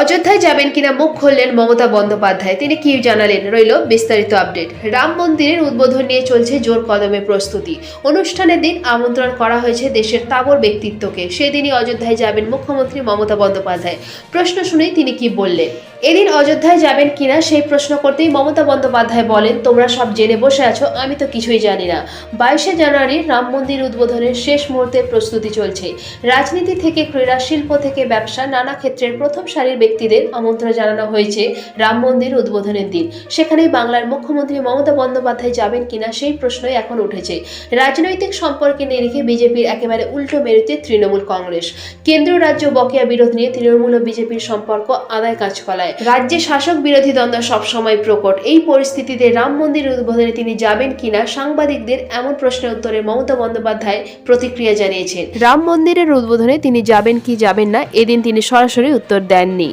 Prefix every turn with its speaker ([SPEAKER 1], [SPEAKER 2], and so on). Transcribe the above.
[SPEAKER 1] অযোধ্যায় যাবেন কিনা মুখ খুললেন মমতা বন্দ্যোপাধ্যায়। তিনি কি জানালেন? রইল বিস্তারিত আপডেট। রাম মন্দিরের উদ্বোধন নিয়ে চলছে জোর কদমে প্রস্তুতি। অনুষ্ঠানের দিন আমন্ত্রণ করা হয়েছে দেশের তাবর ব্যক্তিত্বকে। সেদিনই অযোধ্যায় যাবেন মুখ্যমন্ত্রী মমতা বন্দ্যোপাধ্যায়। প্রশ্ন শুনেই তিনি কি বললেন? এদিন অযোধ্যায় যাবেন কিনা সেই প্রশ্ন করতেই মমতা বন্দ্যোপাধ্যায় বলেন, তোমরা সব জেনে বসে আছো, আমি তো কিছুই জানি না। বাইশে জানুয়ারি রাম মন্দির উদ্বোধনের শেষ মুহূর্তে প্রস্তুতি চলছে। রাজনীতি থেকে ক্রীড়া, শিল্প থেকে ব্যবসা, নানা ক্ষেত্রের প্রথম সারির ব্যক্তিদের আমন্ত্রণ জানানো হয়েছে রাম মন্দির উদ্বোধনের দিন। সেখানে বাংলার মুখ্যমন্ত্রী মমতা বন্দ্যোপাধ্যায় যাবেন কিনা সেই প্রশ্নই এখন উঠেছে। রাজনৈতিক সম্পর্কে নিরিখে বিজেপির একেবারে উল্টো মেরুতে তৃণমূল কংগ্রেস। কেন্দ্র, রাজ্য বকেয়া বিরোধ নিয়ে তৃণমূল ও বিজেপির সম্পর্ক আদায় কাজ কলায় রাজ্যে শাসক বিরোধী দ্বন্দ্ব সবসময় প্রকট। এই পরিস্থিতিতে রাম মন্দির উদ্বোধনে তিনি যাবেন কিনা সাংবাদিকদের এমন প্রশ্নের উত্তরে মমতা বন্দ্যোপাধ্যায় প্রতিক্রিয়া জানিয়েছেন। রাম মন্দিরের উদ্বোধনে তিনি যাবেন কি যাবেন না, এদিন তিনি সরাসরি উত্তর দেননি।